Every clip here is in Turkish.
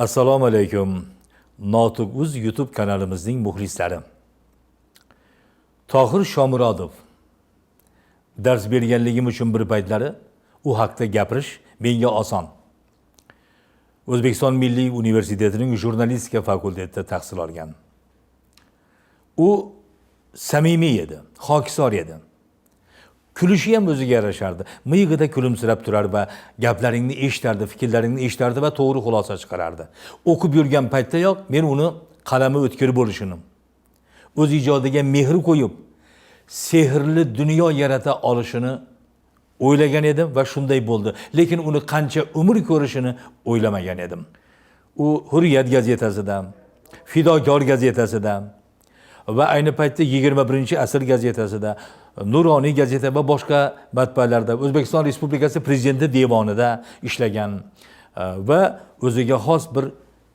assalomu alaykum. Notiq uz youtube kanalimizning muxlislari. Tohir shomurodov. Dars berganligim uchun bir paytlari u haqda gapirish menga oson. O'zbekiston milliy universitetining jurnalistika fakultetida tahsil olgan. U samimiy edi hokisor edi. Kulishi ham o'ziga yarashardi miyig'ida kulimsirab turar va gaplaringni eshitardi fikrlaringni eshitardi va to'g'ri xulosa chiqarardi o'qib yurgan paytdayoq men uni qalami o'tkir bo'lishini o'z ijodiga mehr qo'yib sehrli dunyo yarata olishini o'ylagan edim va shunday bo'ldi lekin uni qancha umr ko'rishini o'ylamagan edim. U hurriyat gazetasida fidokor gazetasida va ayni paytda yigirma birinchi asr gazetasida nuroniy gazeta va boshqa matbaalarda o'zbekiston respublikasi prezidenti devonida ishlagan e, va o'ziga xos bir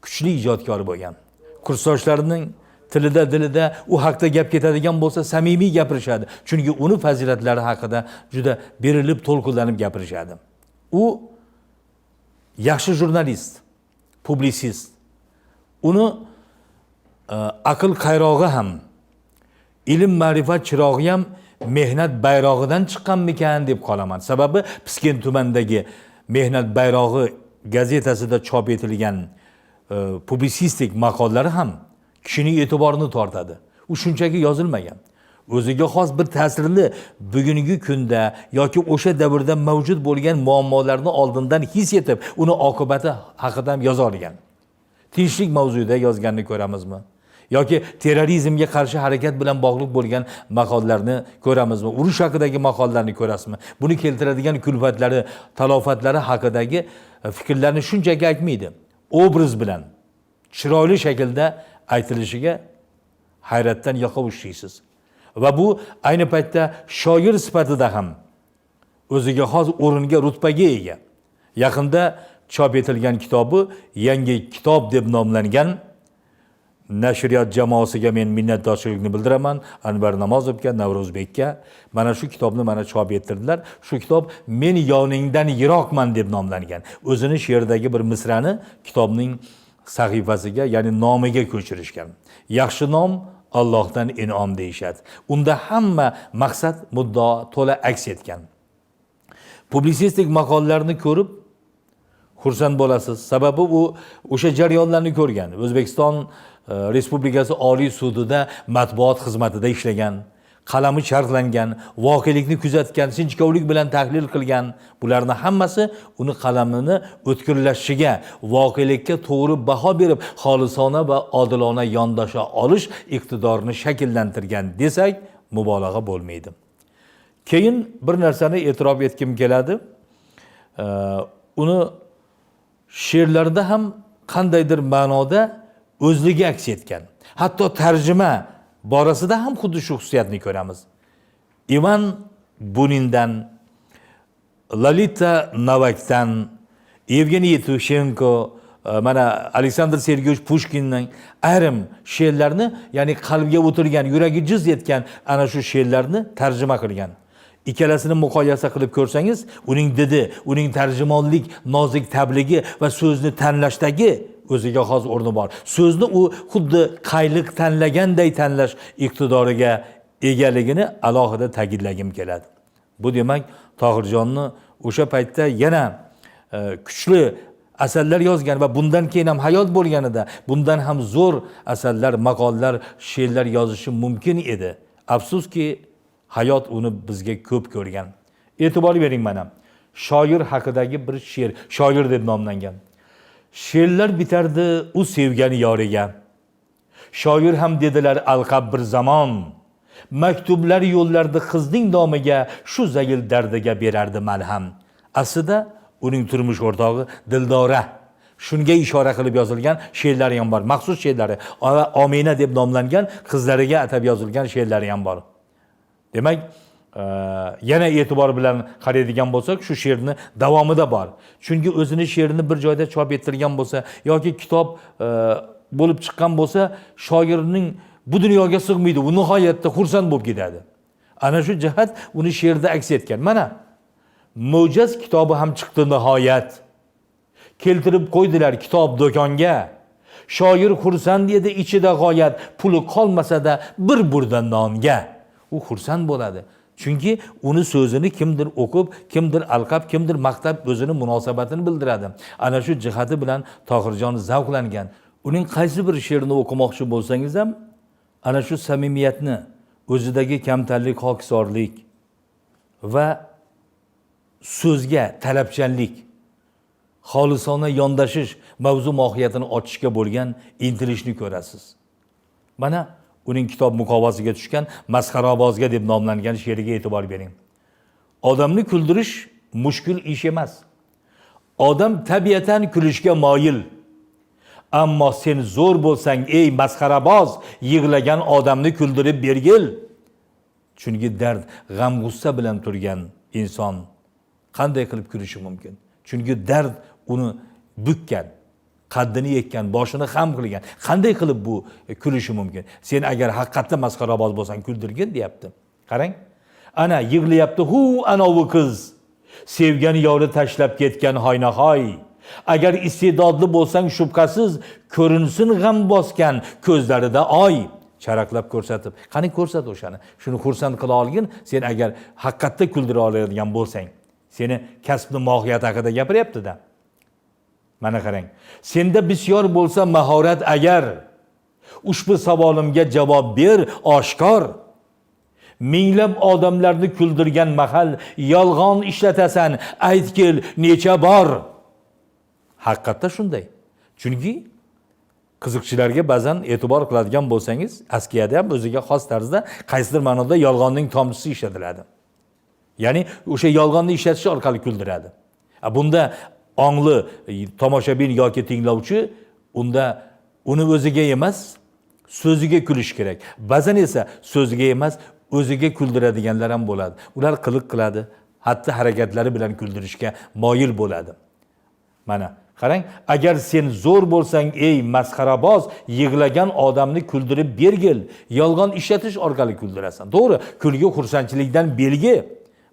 kuchli ijodkor bo'lgan. Kursdoshlarining tilida dilida u haqida gap ketadigan bo'lsa samimiy gapirishadi. Chunki uni fazilatlari haqida juda berilib to'lqinlanib gapirishadi. U yaxshi jurnalist publisist. Uni Э, aql qayrog'i ham ilm ma'rifat chirog'i ham mehnat bayrog'idan chiqqanmikan deb qolaman. Sababi piskent tumanidagi mehnat bayrog'i gazetasida chop etilgan publitsistik publisistik maqollari ham kishining e'tiborini tortadi. U shunchaki yozilmagan. O'ziga xos bir ta'sirli bugungi kunda yoki o'sha davrda mavjud bo'lgan muammolarni oldindan his etib uni oqibati haqida ham yoza olgan. Tinchlik mavzuida yozganini ko'ramizmi? Yoki terrorizmga qarshi harakat bilan bog'liq bo'lgan maqollarni ko'ramizmi? Urush haqidagi maqollarni ko'rasizmi? Buni keltiradigan kulfatlari talofatlari haqidagi e, fikrlarni shunchaki aytmaydi. Obraz bilan chiroyli shaklda aytilishiga hayratdan yoqa ushlaysiz va bu ayni paytda shoir sifatida ham o'ziga xos o'ringa rutbaga ega. Yaqinda chop etilgan kitobi yangi kitob deb nomlangan nashriyot jamoasiga men minnatdorchilikni bildiraman. Anvar namozovga navro'zbekka mana shu kitobni mana chop ettirdilar. Shu kitob men yoningdan yiroqman deb nomlangan. O'zini she'ridagi bir misrani kitobning sahifasiga ya'ni nomiga ko'chirishgan. Yaxshi nom allohdan inom deyishadi. Unda hamma maqsad muddao to'la aks etgan. Publisistik maqolalarni ko'rib xursand bo'lasiz. Sababi u o'sha jarayonlarni ko'rgan. O'zbekiston respublikasi oliy sudida matbuot xizmatida ishlagan qalami charxlangan voqelikni kuzatgan sinchkovlik bilan tahlil qilgan bularni hammasi uni qalamini o'tkirlashishiga voqelikka to'g'ri baho berib xolisona va odilona yondasha olish iqtidorini shakllantirgan desak mubolag'a bo'lmaydi. Keyin bir narsani e'tirof etgim keladi. Uni she'rlarida ham qandaydir ma'noda o'zligi aks etgan hatto tarjima borasida ham xuddi shu xususiyatni ko'ramiz ivan lalita navakdan evgeniy yevtushenko e, mana aleksandr sergeyevich pushkinning ayrim she'rlarini ya'ni qalbga o'tirgan yuragi jiz etgan ana shu she'rlarni tarjima qilgan ikkalasini muqoyasa qilib ko'rsangiz uning didi uning tarjimonlik nozik tabligi va so'zni tanlashdagi o'ziga xos o'rni bor so'zni u xuddi qayliq tanlaganday tanlash iqtidoriga egaligini alohida ta'kidlagim keladi. Bu demak tohirjonni o'sha paytda yana e, kuchli asarlar yozgan va bundan keyin ham hayot bo'lganida bundan ham zo'r asarlar maqollar she'rlar yozishi mumkin edi. Afsuski hayot uni bizga ko'p ko'rgan. E'tibor bering mana. Shoir haqidagi bir she'r shoir deb nomlangan she'rlar bitardi u sevgan yoriga shoir ham dedilar alqab bir zamon maktublar yo'llardi qizning nomiga shu zayil dardiga berardi malham aslida uning turmush o'rtog'i dildora shunga ishora qilib yozilgan she'rlari ham bor maxsus she'rlari omina deb nomlangan qizlariga atab yozilgan she'rlari ham bor demak yana e'tibor bilan qaraydigan bo'lsak shu she'rni davomida bor. Chunki o'zini she'rini bir joyda chop ettirgan bo'lsa yoki kitob e, bo'lib chiqqan bo'lsa shoirning bu dunyoga sig'maydi u nihoyatda xursand bo'lib ketadi. Ana shu jihat uni she'rda aks etgan. Mana mo'jaz kitobi ham chiqdi nihoyat. Keltirib qo'ydilar kitob do'konga. Shoir xursand edi ichida g'oyat puli qolmasada bir burda nonga u xursand bo'ladi chunki uni so'zini kimdir o'qib kimdir alqab kimdir maqtab o'zini munosabatini bildiradi ana shu jihati bilan tohirjon zavqlangan uning qaysi bir she'rini o'qimoqchi bo'lsangiz ham ana shu samimiyatni o'zidagi kamtarlik hokisorlik va so'zga talabchanlik xolisona yondashish mavzu mohiyatini ochishga bo'lgan intilishni ko'rasiz mana uning kitob muqovasiga tushgan masxarabozga deb nomlangan she'riga e'tibor bering. Odamni kuldirish mushkul ish emas. Odam tabiatan kulishga moyil. Ammo sen zo'r bo'lsang ey masxaraboz yig'lagan odamni kuldirib bergil. Chunki dard g'am g'ussa bilan turgan inson qanday qilib kulishi mumkin? Chunki dard uni bukkan qaddini yekkan boshini xam qilgan. Qanday qilib bu e, kulishi mumkin? Sen agar haqiqatda masxaraboz bo'lsang kuldirgin deyapti. Qarang. Ana yig'layapti hu anovi qiz. Sevgan yori tashlab ketgan hoynahoy. Agar iste'dodli bo'lsang shubhasiz ko'rinsin g'am bosgan ko'zlarida oy. Charaqlab ko'rsatib. Qani ko'rsat o'shani? Shuni xursand qila olgin sen agar haqiqatda kuldira oladigan bo'lsang seni kasbni mohiyati haqida gapiryaptida mana qarang. Senda bisyor bo'lsa mahorat agar. Ushbu savolimga javob ber oshkor. Minglab odamlarni kuldirgan mahal yolg'on ishlatasan. Aytgil necha bor? Haqiqatda shunday. Chunki qiziqchilarga ba'zan e'tibor qiladigan bo'lsangiz askiyada ham o'ziga xos tarzda qaysidir ma'noda yolg'onning tomchisi ishlatiladi. Ya'ni o'sha yolg'onni ishlatish orqali kuldiradi. Bunda e, tomoshabin yoki tinglovchi unda uni o'ziga emas so'ziga kulish kerak ba'zan esa so'ziga emas o'ziga kuldiradiganlar ham bo'ladi ular qiliq qiladi xatti harakatlari bilan kuldirishga moyil bo'ladi mana qarang agar sen zo'r bo'lsang ey masxaraboz yig'lagan odamni kuldirib bergil yolg'on ishlatish orqali kuldirasan to'g'ri kulgi xursandchilikdan belgi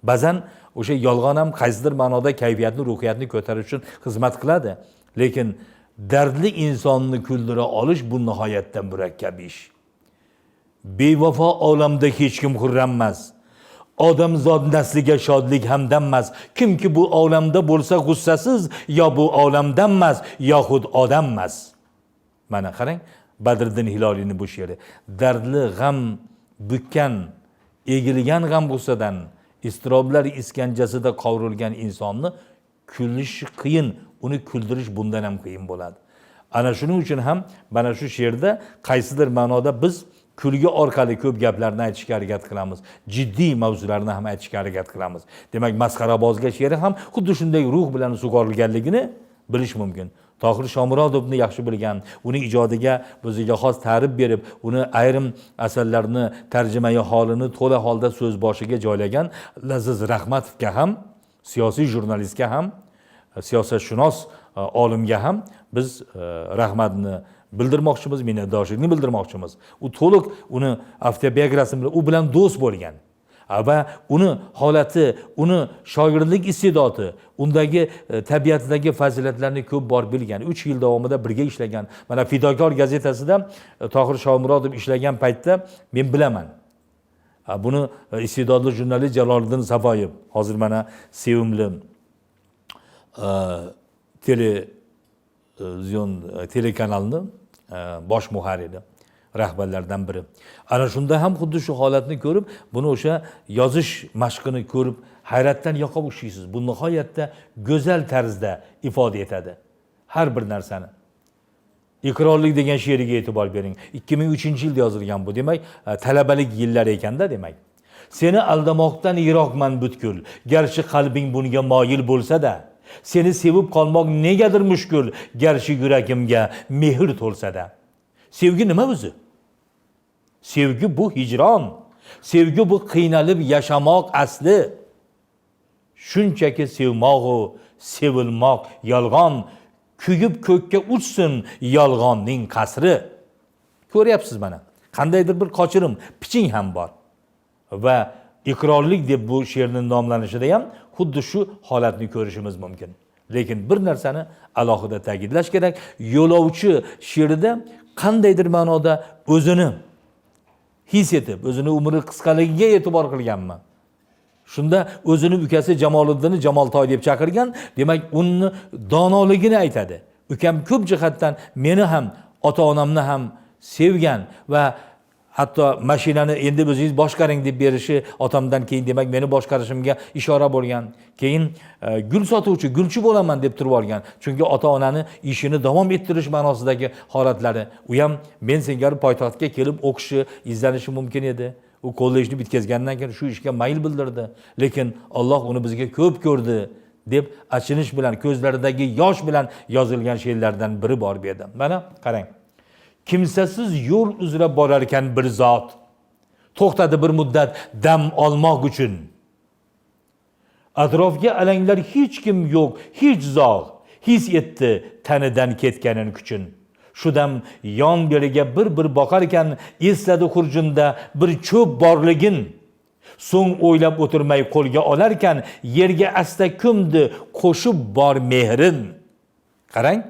ba'zan o'sha yolg'on ham qaysidir ma'noda kayfiyatni ruhiyatni ko'tarish uchun xizmat qiladi lekin dardli insonni kuldira olish bu nihoyatda murakkab ish bevafo olamda hech kim xurrammas odamzod nasliga shodlik hamdammas kimki bu olamda bo'lsa g'ussasiz yo bu olamdanmas yoxud odammas mana qarang badriddin hiloliyni bu she'ri dardli g'am bukkan egilgan g'am g'ussadan iztiroblar iskanjasida qovrilgan insonni kulish qiyin uni kuldirish bundan ham qiyin bo'ladi. Ana shuning uchun ham mana shu she'rda qaysidir ma'noda biz kulgi orqali ko'p gaplarni aytishga harakat qilamiz. Jiddiy mavzularni ham aytishga harakat qilamiz. Demak masxarabozga she'ri ham xuddi shunday ruh bilan sug'orilganligini bilish mumkin. Tohir shomurodovni yaxshi bilgan. Uni ijodiga o'ziga xos ta'rif berib uni ayrim asarlarni tarjimai holini to'la holda so'z boshiga joylagan laziz rahmatovga ham siyosiy jurnalistga ham siyosatshunos e, olimga ham biz e, rahmatni bildirmoqchimiz minnatdorchilikni bildirmoqchimiz. U to'liq uni avtobiografiyasi bilan u bilan do'st bo'lgan. Va uni holati uni shoirlik iste'dodi undagi e, tabiatidagi fazilatlarni ko'p bor bilgan uch yil davomida birga ishlagan mana fidokor gazetasida e, tohir shomurodov ishlagan paytda men bilaman. Buni e, iste'dodli jurnalist jaloliddin safoyev hozir mana sevimli televizion telekanalni bosh muharriri. Rahbarlardan biri. Ana shunda ham xuddi shu holatni ko'rib buni o'sha yozish mashqini ko'rib hayratdan yoqa ushlaysiz bu nihoyatda go'zal tarzda ifoda etadi har bir narsani iqrorlik degan she'riga e'tibor bering ikki ming uchinchi yilda yozilgan bu demak e, talabalik yillari ekanda demak seni aldamoqdan yiroqman butkul garchi qalbing bunga moyil bo'lsa-da seni sevib qolmoq negadir mushkul garchi yuragimga mehr to'lsa-da sevgi nima o'zi sevgi bu hijron sevgi bu qiynalib yashamoq asli shunchaki sevmoqu sevilmoq yolg'on kuyib ko'kka uchsin yolg'onning qasri ko'ryapsiz mana. Qandaydir bir qochirim piching ham bor. Va iqrorlik deb bu she'rni nomlanishida ham xuddi shu holatni ko'rishimiz mumkin. Lekin bir narsani alohida ta'kidlash kerak. Yo'lovchi she'rida qandaydir ma'noda o'zini his etib o'zini umri qisqaligiga e'tibor qilganmi? Shunda o'zini ukasi jamoliddinni jamoltoy deb chaqirgan demak uni donoligini aytadi. Ukam ko'p jihatdan meni ham ota onamni ham sevgan va hatto mashinani endi o'zingiz boshqaring deb berishi otamdan keyin demak meni boshqarishimga ishora bo'lgan keyin e, gul sotuvchi gulchi bo'laman deb turib olgan chunki ota onani ishini davom ettirish ma'nosidagi holatlari u ham men singari poytaxtga kelib o'qishi izlanishi mumkin edi. U kollejni bitkazgandan keyin shu ishga mayl bildirdi. Lekin olloh uni bizga ko'p ko'rdi deb achinish bilan ko'zlaridagi yosh bilan yozilgan she'rlardan biri bor bu yerda mana qarang kimsasiz yo'l uzra borar ekan bir zot to'xtadi bir muddat dam olmoq uchun atrofga alanglar hech kim yo'q hech zog' his etdi tanidan ketganin kuchin shu dam yon beriga bir bir boqar ekan esladi xurjunda bir cho'p borligin so'ng o'ylab o'tirmay qo'lga olarkan yerga asta ko'mdi qo'shib bor mehrin. Qarang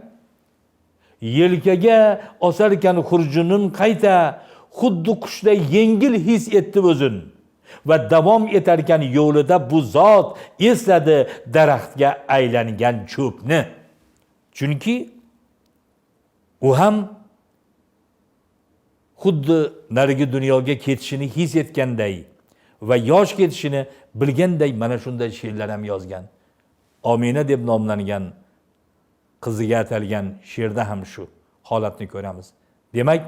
yelkaga osarkan xurjunin qayta xuddi qushday yengil his etdi o'zin va davom etarkan yo'lida bu zot esladi daraxtga aylangan cho'pni chunki u ham xuddi narigi dunyoga ketishini his etganday va yosh ketishini bilganday mana shunday she'rlar ham yozgan. Omina deb nomlangan qiziga atalgan she'rda ham shu holatni ko'ramiz demak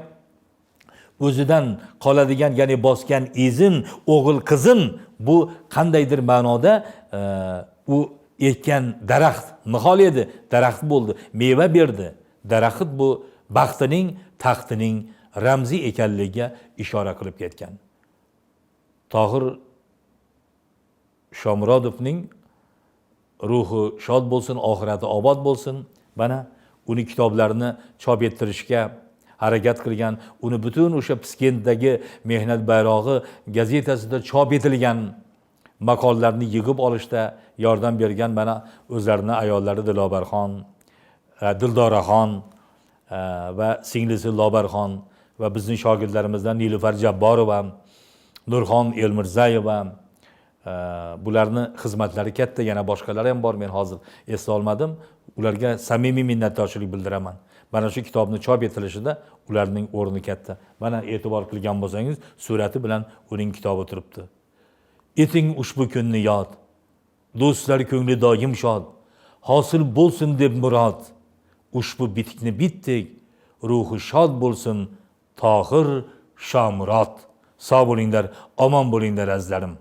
o'zidan qoladigan ya'ni bosgan izin o'g'il qizin bu qandaydir ma'noda e, u ekkan daraxt nihol edi daraxt bo'ldi meva berdi daraxt bu baxtining taxtining ramziy ekanligiga ishora qilib ketgan tohir shomurodovning ruhi shod bo'lsin oxirati obod bo'lsin mana uni kitoblarini chop ettirishga harakat qilgan uni butun o'sha piskentdagi mehnat bayrog'i gazetasida chop etilgan maqollarni yig'ib olishda yordam bergan mana o'zlarini ayollari dilobarxon e, dildoraxon e, va singlisi lobarxon va bizning shogirdlarimizdan nilufar jabborova nurxon elmirzayeva e, bularni xizmatlari katta yana boshqalari ham bor men hozir eslolmadim ularga samimiy minnatdorchilik bildiraman. Mana shu kitobni chop etilishida ularning o'rni katta. Mana e'tibor qilgan bo'lsangiz surati bilan uning kitobi turibdi. Eting ushbu kunni yod. Do'stlar ko'ngli doim shod. Hosil bo'lsin deb murod. Ushbu bitikni bitdik. Ruhi shod bo'lsin tohir shomurod sog' bo'linglar omon bo'linglar azizlarim.